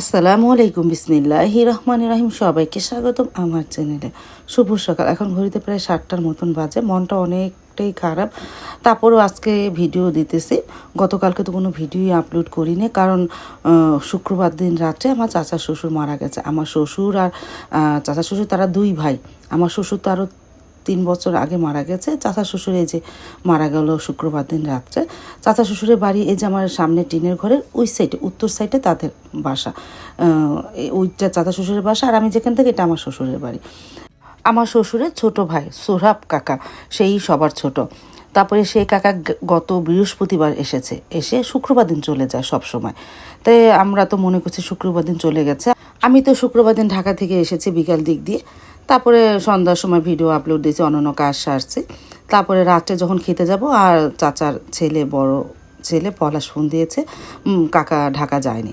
আসসালামু আলাইকুম, বিসমিল্লাহ রহমান রাহিম। সবাইকে স্বাগতম আমার চ্যানেলে। শুভ সকাল। এখন ঘড়িতে প্রায় সাতটার মতন বাজে। মনটা অনেকটাই খারাপ। তারপরেও আজকে ভিডিও দিতেছি। গতকালকে তো কোনো ভিডিওই আপলোড করিনি, কারণ শুক্রবার দিন রাত্রে আমার চাচা শ্বশুর মারা গেছে। আমার শ্বশুর আর চাচা শ্বশুর তারা দুই ভাই। আমার শ্বশুর তো আরও তিন বছর আগে মারা গেছে। চাচা শ্বশুর এই যে মারা গেল শুক্রবার দিন রাত্রে। চাচা শ্বশুরের বাড়ি এই যে আমার সামনে টিনের ঘরের ওই সাইডে উত্তর সাইডে তাদের বাসা। ওইটা চাচা শ্বশুরের বাসা আর আমি যেখান থেকে, এটা আমার শ্বশুরের বাড়ি। আমার শ্বশুরের ছোট ভাই সোহরাব কাকা, সেই সবার ছোট। তারপরে সেই কাকা গত বৃহস্পতিবার এসেছে। এসে শুক্রবার দিন চলে যায় সব সময়। তাই আমরা তো মনে করছি শুক্রবার দিন চলে গেছে। আমি তো শুক্রবার দিন ঢাকা থেকে এসেছি বিকাল দিক দিয়ে। তারপরে সন্ধ্যার সময় ভিডিও আপলোড দিয়েছি অন্যান্য কাজ সারছি তারপরে রাত্রে যখন খেতে যাব, আর চাচার ছেলে, বড় ছেলে পলাশ ফোন দিয়েছে কাকা ঢাকা যায়নি।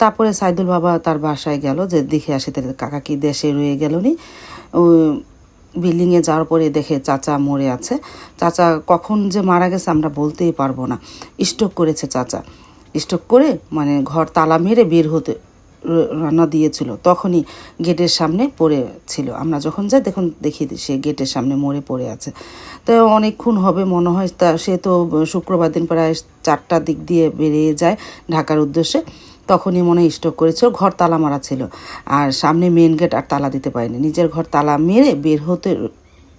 তারপরে সাইদুল বাবা তার বাসায় গেল, যে দেখে আসে কাকা কি দেশে রয়ে গেল নি? বিল্ডিংয়ে যাওয়ার পরে দেখে চাচা মরে আছে। চাচা কখন যে মারা গেছে আমরা বলতেই পারব না। স্ট্রোক করেছে চাচা। স্ট্রোক করে মানে ঘর তালা মেরে বের হতে রান্না দিয়েছিল, তখনই গেটের সামনে পড়ে ছিল। আমরা যখন যাই, দেখুন, দেখি সে গেটের সামনে মরে পড়ে আছে। তো অনেকক্ষণ হবে, মনে হয় তা, সে তো শুক্রবার দিন প্রায় চারটার দিক দিয়ে বেরিয়ে যায় ঢাকার উদ্দেশ্যে। তখনই মনে স্টক করেছিল ঘর তালা মারা ছিল। আর সামনে মেন গেট আর তালা দিতে পারেনি। নিজের ঘর তালা মেরে বের হতে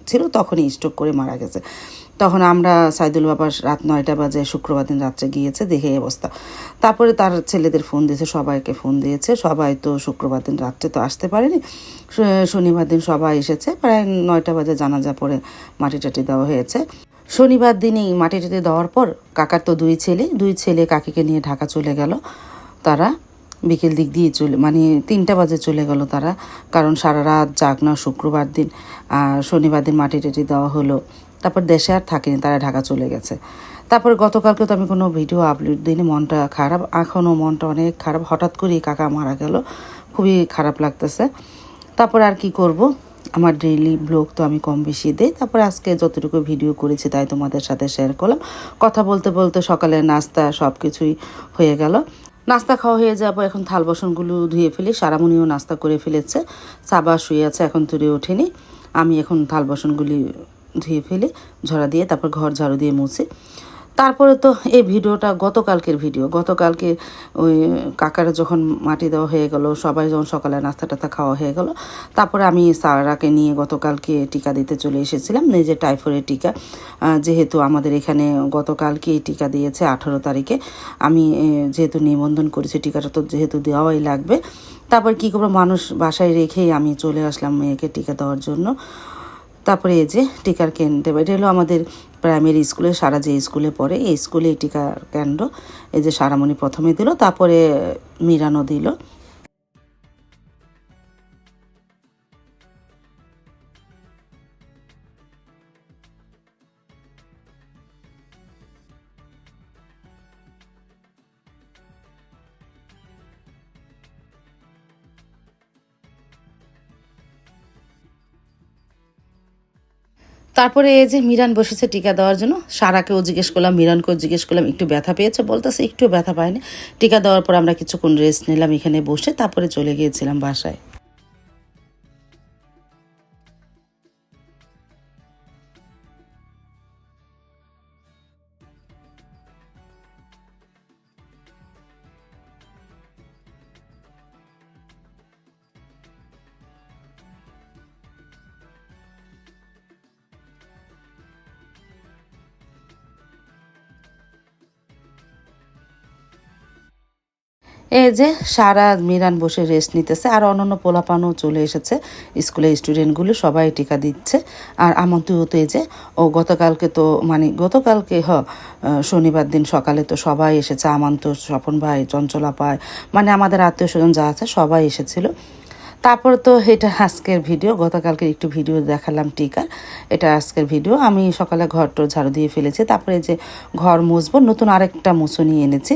ছিল, তখনই স্ট্রোক করে মারা গেছে। তখন আমরা সাইদুল বাবার রাত নয়টা বাজে শুক্রবার দিন রাত্রে গিয়েছে, দেখে এই অবস্থা। তারপরে তার ছেলেদের ফোন দিয়েছে, সবাইকে ফোন দিয়েছে, সবাই তো শুক্রবার দিন রাত্রে তো আসতে পারেনি। শনিবার দিন সবাই এসেছে, প্রায় নয়টা বাজে জানাজা পরে মাটি টাটি দেওয়া হয়েছে। শনিবার দিনই মাটি টাটি দেওয়ার পর কাকার তো দুই ছেলে দুই ছেলে কাকিকে নিয়ে ঢাকা চলে গেল। তারা বিকেল দিক দিয়ে চলে মানে তিনটা বাজে চলে গেল তারা, কারণ সারা রাত জাগনা শুক্রবার দিন শনিবার দিন মাটি টাটি দেওয়া হলো। তারপর দেশে আর থাকেনি, তারা ঢাকা চলে গেছে। তারপর গতকালকে তো আমি কোনো ভিডিও আপলোড দিইনি, মনটা খারাপ। এখনও মনটা অনেক খারাপ। হঠাৎ করেই কাকা মারা গেল, খুবই খারাপ লাগতেছে। তারপর আর কি করব? আমার ডেইলি ব্লগ তো আমি কম বেশি দিই। তারপর আজকে যতটুকু ভিডিও করেছি তাই তোমাদের সাথে শেয়ার করলাম। কথা বলতে বলতে সকালে নাস্তা সব কিছুই হয়ে গেল। নাস্তা খাওয়া হয়ে যাব এখন থাল বাসনগুলো ধুয়ে ফেলি। সারামণিও নাস্তা করে ফেলেছে। সাবা শুয়ে আছে, এখন তুলে ওঠেনি। আমি এখন থাল বাসনগুলি ধুয়ে ফেলি ঝরা দিয়ে তারপর ঘর ঝাড়ু দিয়ে মুছে। তারপরে তো এই ভিডিওটা গতকালকের ভিডিও। গতকালকে ওই কাকার যখন মাটি দেওয়া হয়ে গেল, সবাই যখন সকালে নাস্তা টাস্তা খাওয়া হয়ে গেল, তারপরে আমি সারাকে নিয়ে গতকালকে টিকা দিতে চলে এসেছিলাম, নিজের যে টাইফয়েডের টিকা। যেহেতু আমাদের এখানে গতকালকে টিকা দিয়েছে আঠারো তারিখে, আমি যেহেতু নিবন্ধন করেছি টিকাটা তো যেহেতু দেওয়াই লাগবে। তারপর কী করব, মানুষ বাসায় রেখেই আমি চলে আসলাম মেয়েকে টিকা দেওয়ার জন্য। তারপরে এই যে টিকার কেন্দ্র, এটা হলো আমাদের প্রাইমারি স্কুলে সারা যে স্কুলে পড়ে, এই স্কুলে টিকার কেন্দ্র, এই যে সারামণি প্রথমে দিল, তারপরে মিরানো দিল। তারপরে এই যে মিরান বসেছে টিকা দেওয়ার জন্য, সারাকেও জিজ্ঞেস করলাম, মিরানকেও জিজ্ঞেস করলাম, একটু ব্যথা পেয়েছে বলতেছে একটু ব্যথা পায়নি। টিকা দেওয়ার পর আমরা কিছুক্ষণ রেস্ট নিলাম এখানে বসে, তারপরে চলে গিয়েছিলাম বাসায়। এই যে সারা মিরান বসে রেস্ট নিতেছে আর অন্যান্য পোলাপানও চলে এসেছে। স্কুলের স্টুডেন্টগুলো সবাই টিকা দিচ্ছে। আর আমন্ত্রিত এই যে, ও গতকালকে তো মানে গতকালকে হ শনিবার দিন সকালে তো সবাই এসেছে। আমন্ত স্বপন ভাই, চঞ্চলা পায় মানে আমাদের আত্মীয় স্বজন যা আছে সবাই এসেছিল। তারপর তো এটা আজকের ভিডিও গতকালকে একটু ভিডিও দেখালাম টিকার এটা আজকের ভিডিও। আমি সকালে ঘরটো ঝাড়ু দিয়ে ফেলেছি। তারপরে যে ঘর মুছবো, নতুন আরেকটা মুছো নিয়ে এনেছি।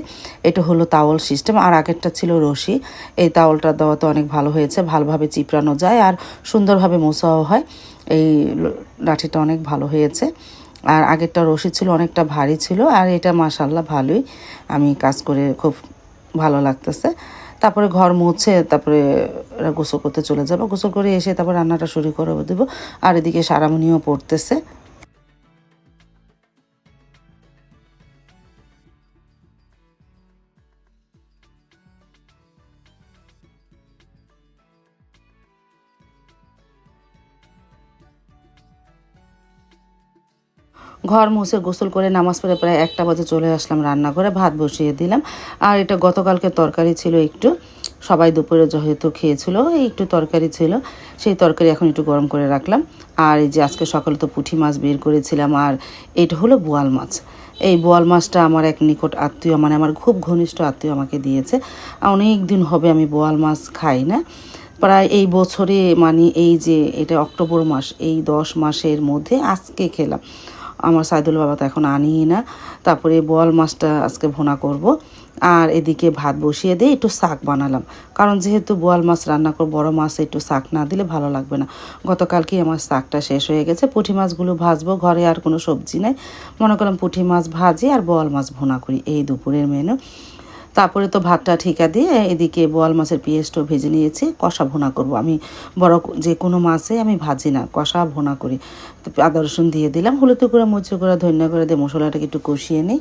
এটা হলো তাওয়াল সিস্টেম আর আগেরটা ছিল রশি। এই তাওয়ালটা দেওয়াতে অনেক ভালো হয়েছে। ভালোভাবে চিপড়ানো যায় আর সুন্দরভাবে মোছাও হয়। এই লাঠিটা অনেক ভালো হয়েছে। আর আগেরটা রশি ছিল, অনেকটা ভারী ছিল। আর এটা মাসাল্লাহ ভালোই। আমি কাজ করে খুব ভালো লাগতেছে। তারপরে ঘর মুছে, তারপরে এরা গোসল করতে চলে যাব। গোসল করে এসে তারপর রান্নাটা শুরু করে দেবো। আর এদিকে সারামণিও পড়তেছে। ঘর মুছে গোসল করে নামাজ পড়ে প্রায় একটা বাজে চলে আসলাম রান্না করে ভাত বসিয়ে দিলাম। আর এটা গতকালকে তরকারি ছিল একটু, সবাই দুপুরে যেহেতু খেয়েছিল, এই একটু তরকারি ছিল, সেই তরকারি এখন একটু গরম করে রাখলাম। আর এই যে আজকে সকালে তো পুঁটি মাছ বের করেছিলাম, আর এটা হলো বোয়াল মাছ। এই বোয়াল মাছটা আমার এক নিকট আত্মীয় মানে আমার খুব ঘনিষ্ঠ আত্মীয় আমাকে দিয়েছে। অনেক দিন হবে আমি বোয়াল মাছ খাই না। প্রায় এই বছরে মানে এই যে এটা অক্টোবর মাস, এই দশ মাসের মধ্যে আজকে খেলাম। আমার সাইদুল বাবা তো এখন আনিই না। তারপরে বল মাছটা আজকে ভোনা করব। আর এদিকে ভাত বসিয়ে দিয়ে একটু শাক বানালাম। কারণ যেহেতু বোয়াল মাছ রান্না করব, বড় মাছ একটু শাক না দিলে ভালো লাগবে না। গতকালকেই আমার শাকটা শেষ হয়ে গেছে। পুঁটি মাছগুলো ভাজবো, ঘরে আর কোনো সবজি নেই। মনে করলাম পুঁটি মাছ ভাজি আর বোয়াল মাছ ভোনা করি। এই দুপুরের মেনু তারপরে তো ভাতটা ঠিকা দিয়ে এদিকে বোয়াল মাছের পেঁয়াজটাও ভেজে নিয়েছি, কষা ভোনা করব। আমি বড় যে কোনো মাছে আমি ভাজি না, কষা ভোনা করি। আদা রসুন দিয়ে দিলাম, হলুদ করে মরিচ করে ধন্য করে দিয়ে মশলাটাকে একটু কষিয়ে নিই।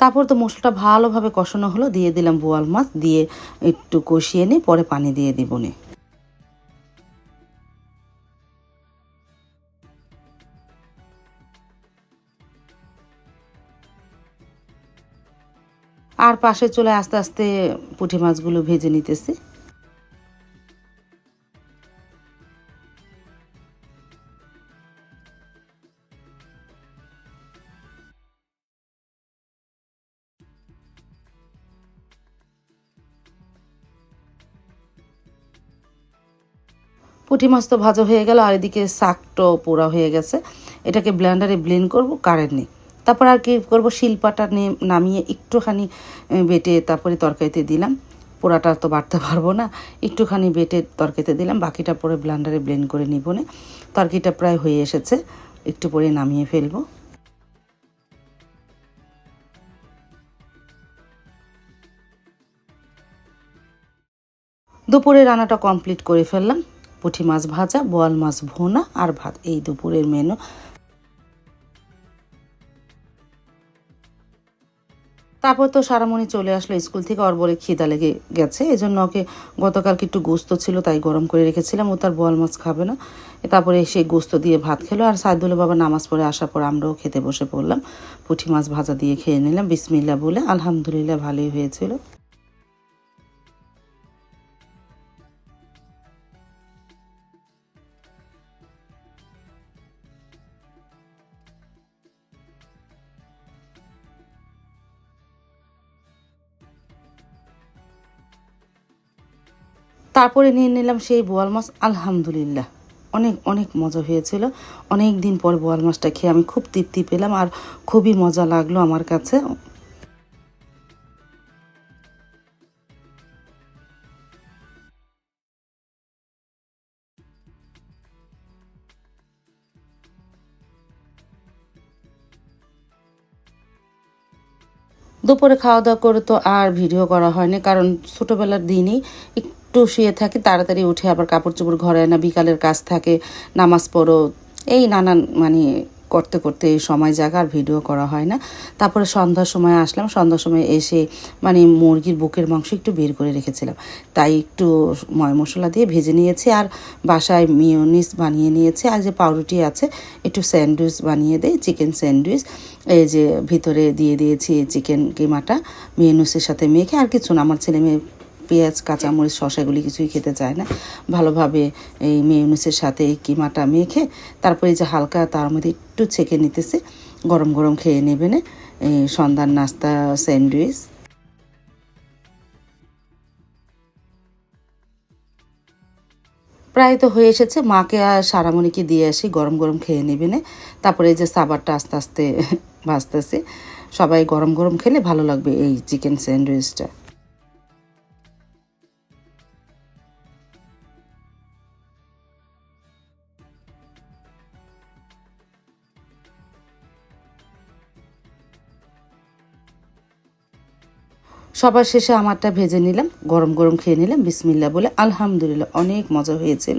তারপর তো মশলাটা ভালোভাবে কষানো হলো, দিয়ে দিলাম বোয়াল মাছ, দিয়ে একটু কষিয়ে নিয়ে পরে পানি দিয়ে দিব নে। আর পাশে চলে আস্তে আস্তে পুঁটি মাছগুলো ভেজে নিতেছি। পুঁটি মাছ তো ভাজা হয়ে গেল, আর এদিকে শাকটাও পোড়া হয়ে গেছে। এটাকে ব্লেন্ডারে ব্লেন্ড করব কারেন্ট নেই। তারপর আর কি করব, শিলপাটা নিয়ে নামিয়ে একটুখানি বেটে তারপরে তরকারিতে দিলাম। পোড়াটা তো বাড়তে পারব না, একটুখানি বেটে তরকারিতে দিলাম, বাকিটা পরে ব্লেন্ডারে ব্লেন্ড করে নিব না। তরকারিটা প্রায় হয়ে এসেছে, একটু পরে নামিয়ে ফেলব। দুপুরে রান্নাটা কমপ্লিট করে ফেললাম। পুঁটি মাছ ভাজা, বোয়াল মাছ ভোনা আর ভাত। এই দুপুরের মেনু তারপর তো সারামণি চলে আসলো স্কুল থেকে, ওর বলে খিদা লেগে গেছে। এই জন্য ওকে গতকালকে একটু গোস্ত ছিল, তাই গরম করে রেখেছিলাম। ও তার বোয়াল মাছ খাবে না। তারপরে সেই গোস্ত দিয়ে ভাত খেলো। আর সাইদুল বাবা নামাজ পড়ে আসার পর আমরাও খেতে বসে পড়লাম। পুঁটি মাছ ভাজা দিয়ে খেয়ে নিলাম। বিসমিল্লা বলে আলহামদুলিল্লাহ ভালোই হয়েছিল। তারপরে নিয়ে নিলাম সেই বোয়াল মাছ, আলহামদুলিল্লাহ। অনেক অনেক মজা হয়েছিল। অনেক দিন পর বোয়াল মাছটা খেয়ে আমি খুব তৃপ্তি পেলাম আর খুবই মজা লাগল আমার কাছে। দুপুরে খাওয়া দাওয়া করে তো আর ভিডিও করা হয়নি, কারণ ছোটোবেলার দিনই একটু শুয়ে থাকি, তাড়াতাড়ি উঠে আবার কাপড় চোপড় ঘরে না বিকালের কাজ থাকে, নামাজ পড়ো। এই নানান মানে করতে করতে এই সময় জায়গা আর ভিডিও করা হয় না। তারপরে সন্ধ্যার সময় আসলাম, সন্ধ্যার সময় এসে মানে মুরগির বুকের মাংস একটু বের করে রেখেছিলাম। তাই একটু ময় মশলা দিয়ে ভেজে নিয়েছি, আর বাসায় মিওনিস বানিয়ে নিয়েছি। আর যে পাউরুটি আছে, একটু স্যান্ডউইচ বানিয়ে দেয় চিকেন স্যান্ডউইচ। এই যে ভিতরে দিয়ে দিয়েছি চিকেন কিমাটা মিওনিসের সাথে মেখে, আর কিছু না। আমার ছেলে মেয়ে পেঁয়াজ, কাঁচামরিচ, শসাগুলি কিছুই খেতে চায় না। ভালোভাবে এই মেয়নিসের সাথে এই কিমাটা মেখে তারপরে যে হালকা তার মধ্যে একটু ছেঁকে নিতেছে। গরম গরম খেয়ে নেবেন সন্ধ্যার নাস্তা, স্যান্ডউইচ। প্রায় তো হয়ে এসেছে, মাকে আর সারামণিকে দিয়ে আসি, গরম গরম খেয়ে নেবে না তারপরে এই যে সাবারটা আস্তে আস্তে ভাজতেছে। সবাই গরম গরম খেলে ভালো লাগবে এই চিকেন স্যান্ডউইচটা। সবার শেষে আমারটা ভেজে নিলাম, গরম গরম খেয়ে নিলাম বিসমিল্লা বলে আলহামদুলিল্লাহ, অনেক মজা হয়েছিল।